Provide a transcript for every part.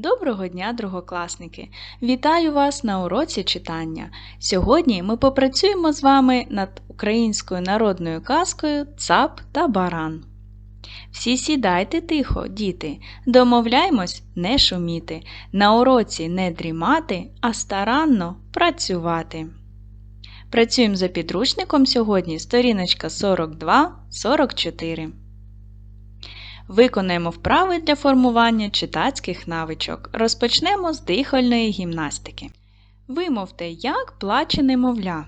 Доброго дня, другокласники! Вітаю вас на уроці читання. Сьогодні ми попрацюємо з вами над українською народною казкою Цап та баран. Всі сідайте тихо, діти, домовляймось не шуміти, на уроці не дрімати, а старанно працювати. Працюємо за підручником сьогодні сторіночка 42-44. Виконаємо вправи для формування читацьких навичок. Розпочнемо з дихальної гімнастики. Вимовте, як плаче немовля.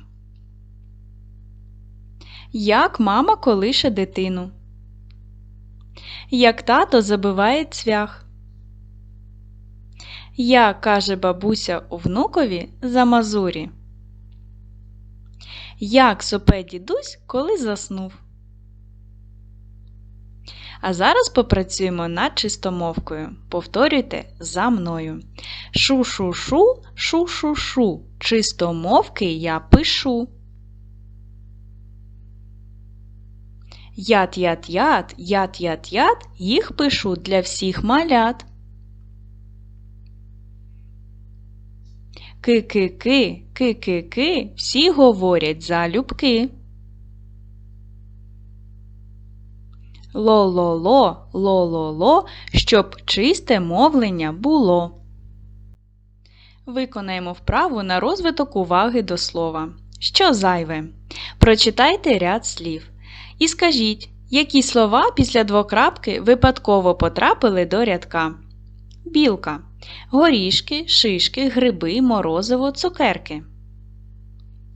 Як мама колише дитину. Як тато забиває цвях. Як каже бабуся у внукові за мазурі. Як сопе дідусь, коли заснув. А зараз попрацюємо над чистомовкою. Повторюйте за мною. Шу-шу-шу, шу-шу-шу. Чистомовки я пишу. Яд-яд-яд, яд-яд-яд, їх пишу для всіх малят. Ки-ки-ки, ки-ки-ки, всі говорять залюбки. Ло-ло-ло, ло-ло-ло, щоб чисте мовлення було. Виконаємо вправу на розвиток уваги до слова. Що зайве? Прочитайте ряд слів. І скажіть, які слова після двокрапки випадково потрапили до рядка. Білка. Горішки, шишки, гриби, морозиво, цукерки.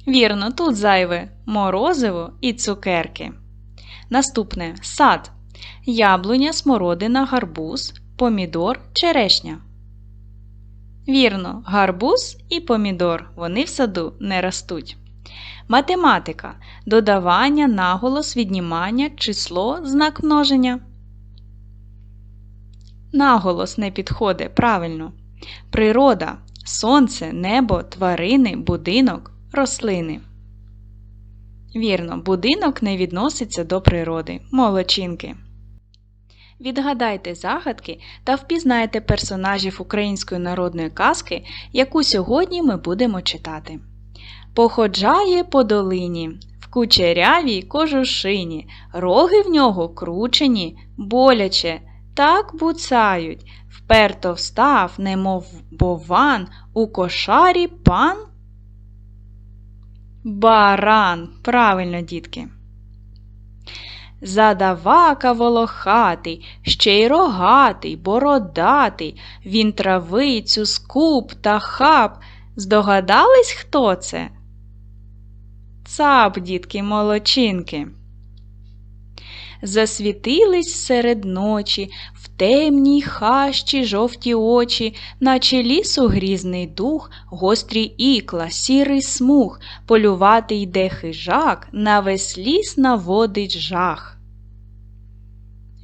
Вірно, тут зайве морозиво і цукерки. Наступне сад. Яблуня, смородина, гарбуз, помідор, черешня. Вірно, гарбуз і помідор. Вони в саду не ростуть. Математика. Додавання, наголос, віднімання, число, знак множення. Наголос не підходить правильно. Природа. Сонце, небо, тварини, будинок, рослини. Вірно, будинок не відноситься до природи. Молодчинки. Відгадайте загадки та впізнайте персонажів української народної казки, яку сьогодні ми будемо читати. Походжає по долині, в кучерявій кожушині, роги в нього кручені, боляче, так буцають, вперто встав, немов бован, у кошарі пан. Баран. Правильно, дітки. Задавака волохатий, ще й рогатий, бородатий, він травицю скуп та хап. Здогадались, хто це? Цап, дітки, молочинки. Засвітились серед ночі, в темній хащі жовті очі, наче лісу грізний дух, гострі ікла, сірий смуг, полювати йде хижак, на весь ліс наводить жах.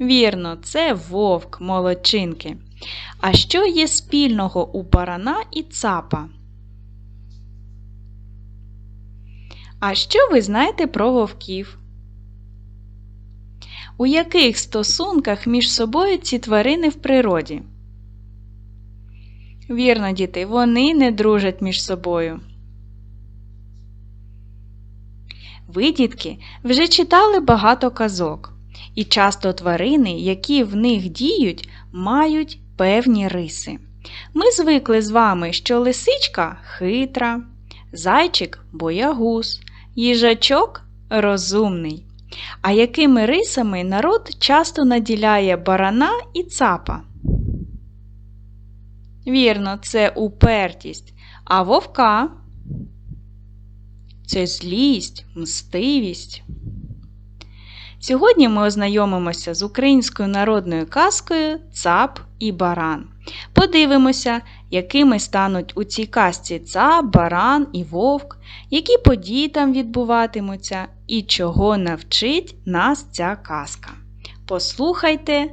Вірно, це вовк молодчинки. А що є спільного у барана і цапа? А що ви знаєте про вовків? У яких стосунках між собою ці тварини в природі? Вірно, діти, вони не дружать між собою. Ви, дітки, вже читали багато казок, і часто тварини, які в них діють, мають певні риси. Ми звикли з вами, що лисичка хитра, зайчик боягуз, їжачок розумний. А якими рисами народ часто наділяє барана і цапа? Вірно, це упертість, а вовка це злість, мстивість. Сьогодні ми ознайомимося з українською народною казкою Цап і баран. Подивимося, якими стануть у цій казці цап, баран і вовк, які події там відбуватимуться і чого навчить нас ця казка. Послухайте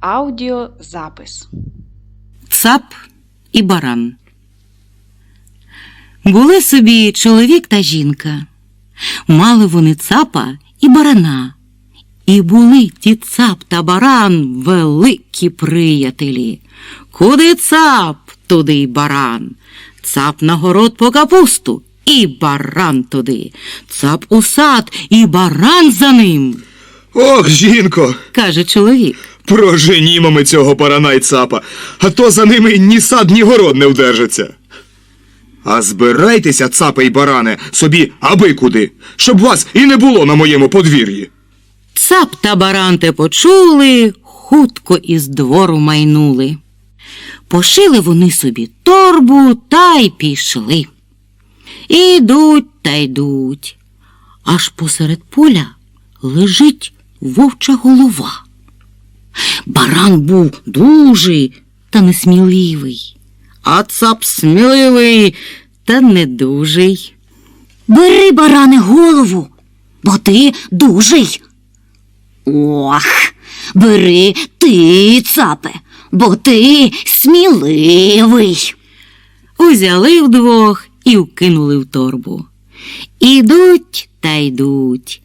аудіозапис. Цап і баран. Були собі чоловік та жінка. Мали вони цапа і барана. І були ті цап та баран великі приятелі. Куди цап, туди й баран. Цап на город по капусту, і баран туди. Цап у сад, і баран за ним, Ох, жінко, каже чоловік. проженімо ми цього барана й цапа, а то за ними ні сад, ні город не вдержаться. А збирайтеся, цапи й баране, собі аби куди, щоб вас і не було на моєму подвір'ї. Цап та баран те почули, хутко із двору майнули. Пошили вони собі торбу та й пішли. Ідуть та йдуть. Аж посеред поля лежить вовча голова. Баран був дужий та несміливий, а цап сміливий та недужий. Бери, баране, голову, бо ти дужий. Ох, бери ти, цапе, бо ти сміливий. Узяли вдвох і вкинули в торбу. Ідуть та йдуть.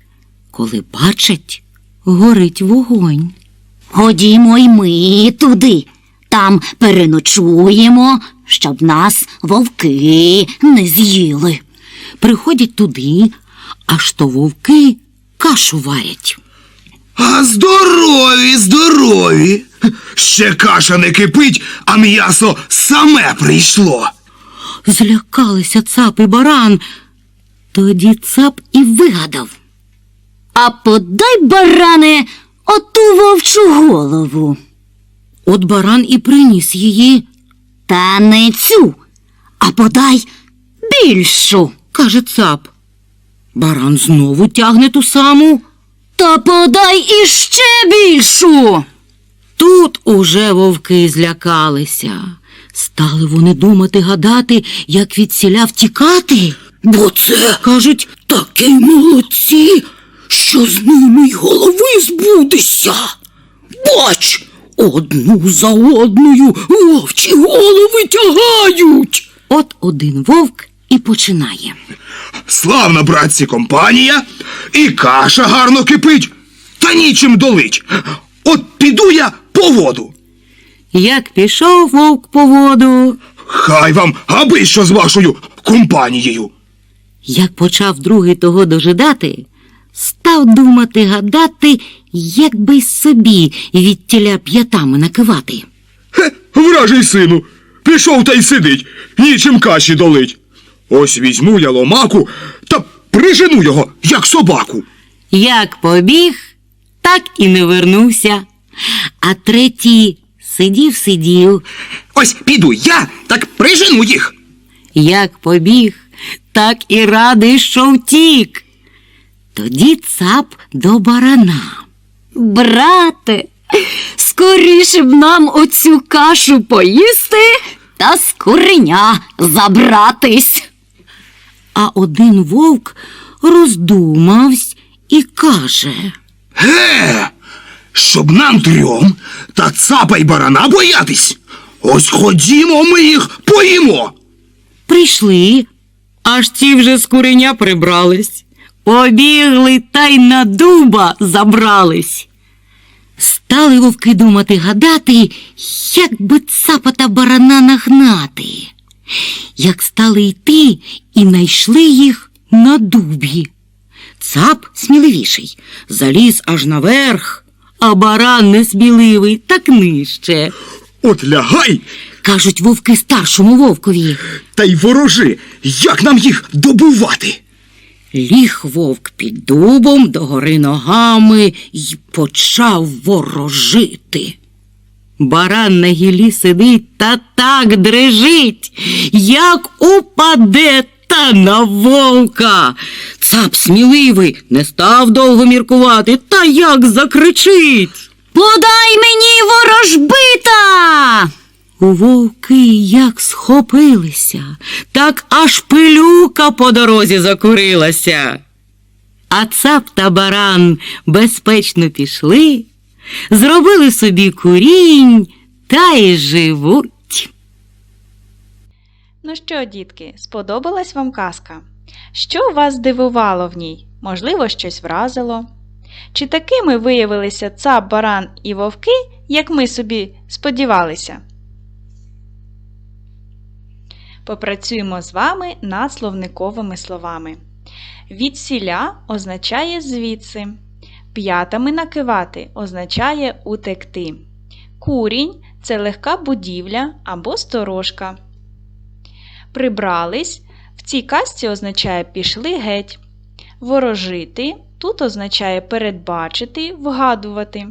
Коли бачать, горить вогонь. Ходімо й ми туди. Там переночуємо, щоб нас вовки не з'їли. Приходять туди, аж то вовки кашу варять. А здорові, здорові. Ще каша не кипить, а м'ясо саме прийшло. Злякалися цап і баран. Тоді цап і вигадав. А подай, баране, оту вовчу голову. От баран і приніс її, Та не цю, а подай більшу. каже цап. Баран знову тягне ту саму. Та подай іще більшу. Тут уже вовки злякалися. Стали вони думати гадати, як від сіля втікати. Бо це, кажуть, такі молодці, що з ними й голови збудеться. Бач, одну за одною вовчі голови тягають. От один вовк і починає. Славна, братці, компанія, і каша гарно кипить, та нічим долить. От піду я по воду. Як пішов вовк по воду, Хай вам аби що з вашою компанією. Як почав другий того дожидати, став думати гадати, як би собі від тіля п'ятами накивати. Хе, вражий сину, пішов та й сидить, нічим каші долить. Ось візьму я ломаку та прижену його, як собаку. Як побіг, так і не вернувся. А третій сидів, сидів, Ось піду я, так прижену їх. як побіг, так і радий, що втік. Тоді цап до барана. Брате, скоріше б нам оцю кашу поїсти та з куреня забратись. А один вовк роздумавсь і каже. Ге, щоб нам трьом та цапа й барана боятись. Ось ходімо, ми їх поїмо. Прийшли, аж ті вже з куреня прибрались. Побігли та й на дуба забрались. Стали вовки думати гадати, як би цапа та барана нагнати. Як стали йти і найшли їх на дубі. Цап сміливіший, заліз аж наверх, а баран несміливий так нижче. От лягай Кажуть вовки старшому вовкові. та й ворожи, як нам їх добувати. Ліг вовк під дубом догори ногами й почав ворожити. Баран на гілі сидить та так дрижить, як упаде та на вовка. Цап сміливий не став довго міркувати, та як закричить. Подай мені ворожбита. Вовки як схопилися, так аж пилюка по дорозі закурилася. А цап та баран безпечно пішли, зробили собі курінь та й живуть. Ну що, дітки, сподобалась вам казка? Що вас здивувало в ній? Можливо, щось вразило? Чи такими виявилися цап, баран і вовки, як ми собі сподівалися? Попрацюємо з вами над словниковими словами. Відсіля означає звідси. П'ятами накивати означає утекти. Курінь це легка будівля або сторожка. Прибрались в цій казці означає пішли геть. Ворожити тут означає передбачити, вгадувати.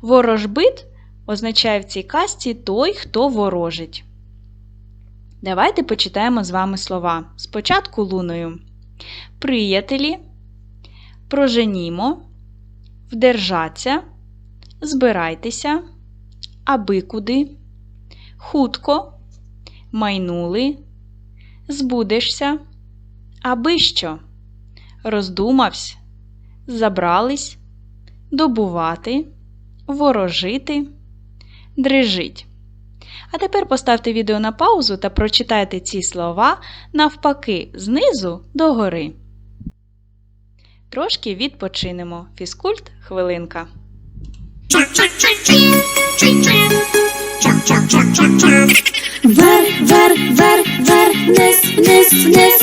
Ворожбит означає в цій казці той, хто ворожить. Давайте почитаємо з вами слова. Спочатку луною. Приятелі, проженімо, вдержаться, збирайтеся, аби куди, хутко, майнули, збудешся, аби що, роздумавсь, забрались, добувати, ворожити, дрижить. А тепер поставте відео на паузу та прочитайте ці слова навпаки знизу до гори. Трошки відпочинемо. Фізкульт хвилинка. Вверх, вверх, вверх, вверх, вниз, вниз, вниз.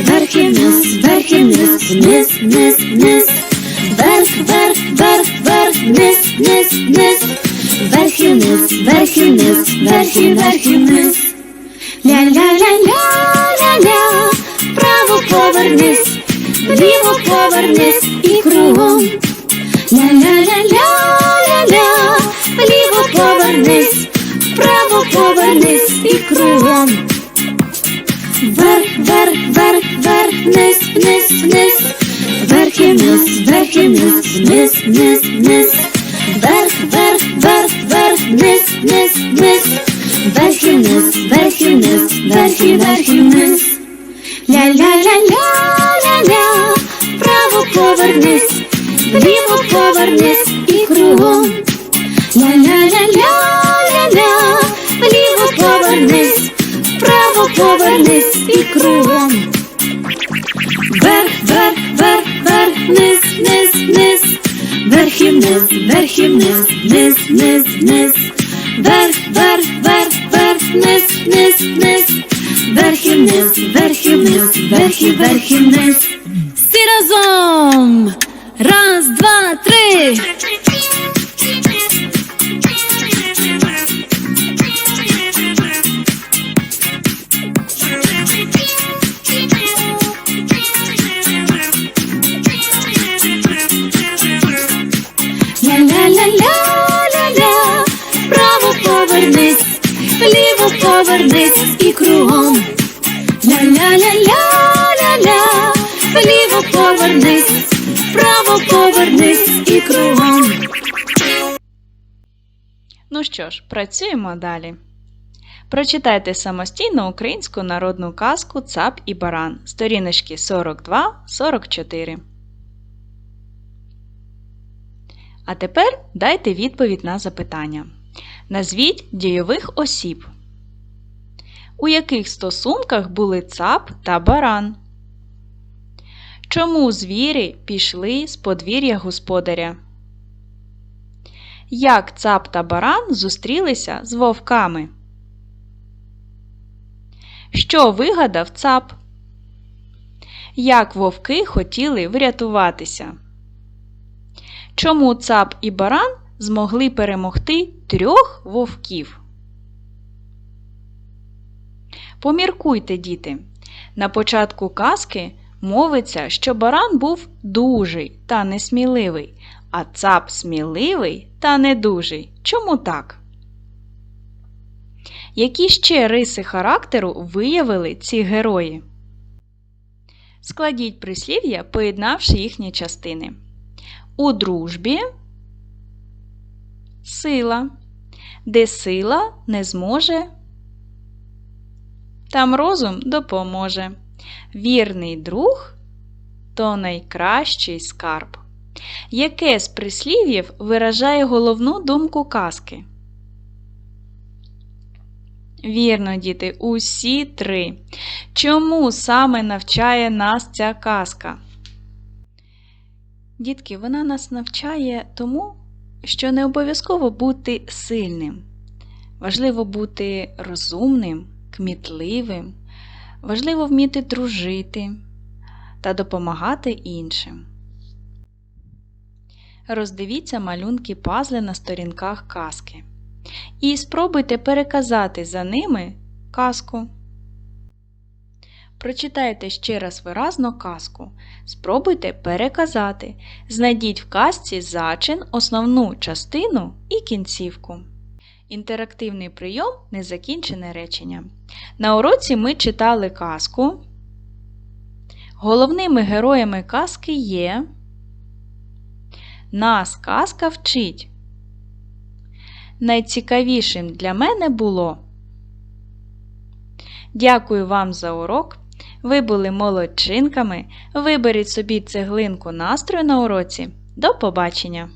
Вверх і вниз, вверх і вниз, вниз, вниз, вниз. Вверх, вверх, вниз, вниз, вниз. Вверх і вниз, вверх і вверх і вниз. Ля-ля-ля-ля-ля-ля, вправо повернись, вліво повернись і кругом. Ля-ля-ля-ля-ля-ля, повернись, вправо повернись і кругом. Вверх, вверх, вверх, вверх, вниз, вниз, вниз. Вверх і вниз, вверх і вниз, вниз, вниз, вниз. Вверх, вверх, вверх, вверх, вниз, вниз, вниз. Вверх і вниз, вверх і вниз, вверх і вниз. Ля-ля-ля-ля-ля-ля, повернись, вліво повернись і кругом. Ля-ля-ля-ля-ля-ля, вліво повернись, вправо повернись і кругом. Вверх, вверх, вверх, вверх, вниз, вниз, вниз. Вверх і вниз, вверх і вниз, вниз, вниз, вниз. Вверх, вверх, вверх, вверх, вниз, вниз, вниз. Вверх і вниз, вниз, вверх і вверх. Всі разом! Раз, два, три! Ля-ля-ля-ля-ля-ля, вправо повернись, вліво повернись і кругом. Вліво повернись, вправо повернись і кругом. Ну що ж, працюємо далі. Прочитайте самостійно українську народну казку Цап і Баран, сторіночки 42-44. А тепер дайте відповідь на запитання. Назвіть дійових осіб. У яких стосунках були цап та баран? Чому звірі пішли з подвір'я господаря? Як цап та баран зустрілися з вовками? Що вигадав цап? Як вовки хотіли врятуватися? Чому цап і баран змогли перемогти трьох вовків? Поміркуйте, діти. На початку казки мовиться, що баран був дужий та несміливий, а цап сміливий та недужий. Чому так? Які ще риси характеру виявили ці герої? Складіть прислів'я, поєднавши їхні частини. У дружбі сила, де сила не зможе, там розум допоможе. Вірний друг то найкращий скарб. Яке з прислів'їв виражає головну думку казки? Вірно, діти, усі три. Чому саме навчає нас ця казка? Дітки, вона нас навчає тому, що не обов'язково бути сильним. Важливо бути розумним, кмітливим, важливо вміти дружити та допомагати іншим. Роздивіться малюнки пазли на сторінках казки. І спробуйте переказати за ними казку. Прочитайте ще раз виразно казку. Спробуйте переказати. Знайдіть в казці зачин, основну частину і кінцівку. Інтерактивний прийом незакінчене речення. На уроці ми читали казку. Головними героями казки є. Нас казка вчить. Найцікавішим для мене було. Дякую вам за урок. Ви були молодчинками. Виберіть собі цеглинку настрою на уроці. До побачення!